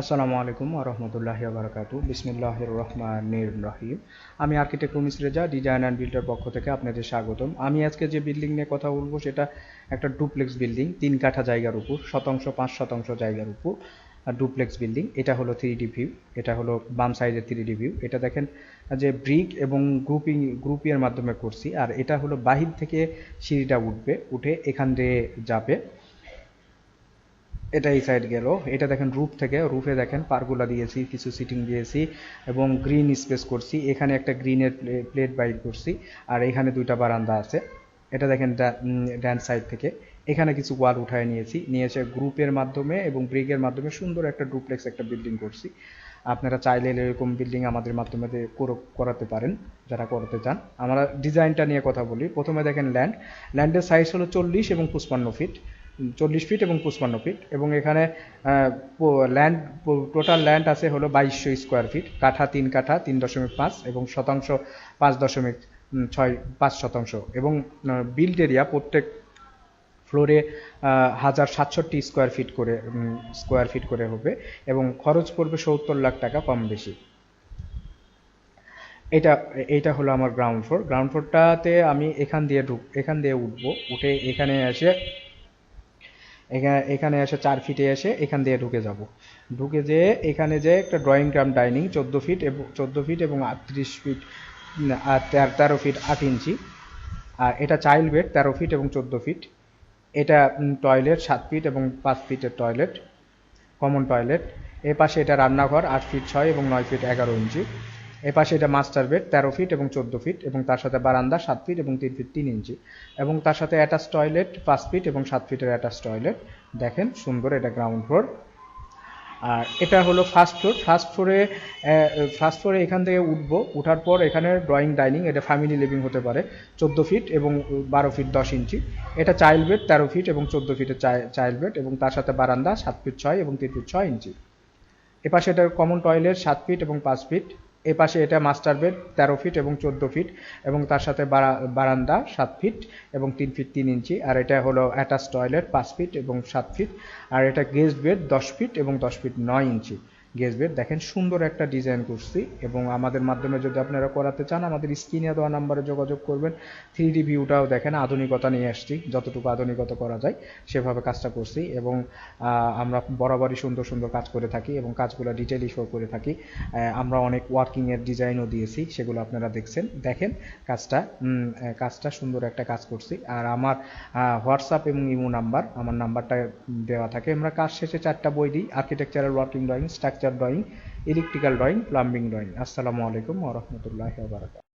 আসসালামু আলাইকুম রহমতুল্লাহ বারকাতু বিসমিল্লাহ রহমানির রহিম আমি architect Rumis Reza, design and builder পক্ষ থেকে আপনাদের স্বাগতম। আমি আজকে যে বিল্ডিং নিয়ে কথা বলব, সেটা একটা ডুপ্লেক্স বিল্ডিং, তিন কাঠা জায়গার উপর, শতাংশ, পাঁচ শতাংশ জায়গার উপর ডুপ্লেক্স বিল্ডিং। এটা হলো থ্রি ডি ভিউ এটা হলো বাম সাইডের থ্রি ডি ভিউ এটা দেখেন যে ব্রিক এবং গ্রুপিং গ্রুপিংয়ের মাধ্যমে করছি, আর এটা হলো বাহির থেকে সিঁড়িটা উঠবে, উঠে এখান দিয়ে যাবে। এটা এই সাইড গেল। এটা দেখেন রুফ থেকে রুফে দেখেন পারগুলা দিয়েছি, কিছু সিটিং দিয়েছি এবং গ্রিন স্পেস করছি। এখানে একটা গ্রিনের প্লেট বাইট করছি আর এখানে দুইটা বারান্দা আছে। এটা দেখেন ড্যান সাইড থেকে। এখানে কিছু ওয়াল উঠায় নিয়েছি। নিয়ে এসে গ্রুপের মাধ্যমে এবং ব্রিকের মাধ্যমে সুন্দর একটা ডুপ্লেক্স একটা বিল্ডিং করছি। আপনারা চাইলে এরকম বিল্ডিং আমাদের মাধ্যমে করাতে পারেন, যারা করাতে চান। আমরা ডিজাইনটা নিয়ে কথা বলি। প্রথমে দেখেন ল্যান্ড ল্যান্ডের সাইজ হলো চল্লিশ এবং পঁচপান্ন ফিট চল্লিশ ফিট এবং পঁচপান্ন ফিট। এবং এখানে ল্যান্ড টোটাল ল্যান্ড আছে হলো বাইশশো স্কোয়ার ফিট কাঠা তিন কাঠা, তিন দশমিক পাঁচ এবং শতাংশ পাঁচ দশমিক ছয়, পাঁচ শতাংশ। এবং বিল্ড এরিয়া প্রত্যেক ফ্লোরে হাজার সাতষট্টি স্কোয়ার ফিট করে স্কোয়ার ফিট করে হবে। এবং খরচ পড়বে সত্তর লাখ টাকা কম বেশি। এটা, এইটা হলো আমার গ্রাউন্ড ফ্লোর গ্রাউন্ড ফ্লোরটাতে আমি এখান দিয়ে ঢুক, এখান দিয়ে উঠবো। উঠে এখানে এসে এখানে এখানে এসে চার ফিটে এসে এখান দিয়ে ঢুকে যাব। ঢুকে যে এখানে যে একটা ড্রয়িং কাম ডাইনিং চোদ্দ ফিট এবং, চোদ্দ ফিট এবং আটত্রিশ ফিট আর তেরো ফিট আট ইঞ্চি। আর এটা চাইল্ড বেড তেরো ফিট এবং চোদ্দ ফিট এটা টয়লেট সাত ফিট এবং পাঁচ ফিটের টয়লেট কমন টয়লেট এ পাশে এটা রান্নাঘর আট ফিট ছয় এবং নয় ফিট এগারো ইঞ্চি। এ পাশে এটা মাস্টার বেড তেরো ফিট এবং চোদ্দ ফিট এবং তার সাথে বারান্দা সাত ফিট এবং তিন ফিট তিন ইঞ্চি, এবং তার সাথে অ্যাটাচ টয়লেট পাঁচ ফিট এবং সাত ফিটের অ্যাটাচ টয়লেট দেখেন, সুন্দর এটা গ্রাউন্ড ফ্লোর আর এটা হলো ফার্স্ট ফ্লোর ফার্স্ট ফ্লোরে ফার্স্ট ফ্লোরে এখান থেকে উঠবো। উঠার পর এখানে ড্রয়িং ডাইনিং এটা ফ্যামিলি লিভিং হতে পারে। চোদ্দ ফিট এবং বারো ফিট দশ ইঞ্চি। এটা চাইল্ড বেড তেরো ফিট এবং চোদ্দ ফিটের চাইল্ড বেড এবং তার সাথে বারান্দা সাত ফিট ছয় এবং তিন ফিট ছয় ইঞ্চি। এপাশে এটা কমন টয়লেট সাত ফিট এবং পাঁচ ফিট এ পাশে এটা মাস্টার বেড তেরো ফিট এবং চোদ্দ ফিট এবং তার সাথে বারান্দা সাত ফিট এবং তিন ফিট তিন ইঞ্চি, আর এটা হলো অ্যাটাচ টয়লেট পাঁচ ফিট এবং সাত ফিট আর এটা গেস্ট বেড দশ ফিট এবং দশ ফিট নয় ইঞ্চি। বেড দেখেন সুন্দর একটা ডিজাইন করছি এবং আমাদের মাধ্যমে যদি আপনারা করাতে চান, আমাদের স্ক্রিনে দেওয়া নাম্বারে যোগাযোগ করবেন। থ্রি ডি ভিউটাও দেখেন, আধুনিকতা নিয়ে আসছি, যতটুকু আধুনিকতা করা যায়, সেভাবে কাজটা করছি এবং আমরা বরাবরই সুন্দর সুন্দর কাজ করে থাকি এবং কাজগুলো ডিটেলি শো করে থাকি। আমরা অনেক ওয়ার্কিংয়ের ডিজাইনও দিয়েছি, সেগুলো আপনারা দেখছেন। দেখেন কাজটা কাজটা সুন্দর একটা কাজ করছি। আর আমার হোয়াটসঅ্যাপ এবং ইমো নাম্বার আমার নাম্বারটা দেওয়া থাকে। আমরা কাজ শেষে চারটা বই দিই architectural working drawing structure structure drawing electrical drawing plumbing drawing আসসালামু আলাইকুম ওরহমতুল্লাহ বারকাত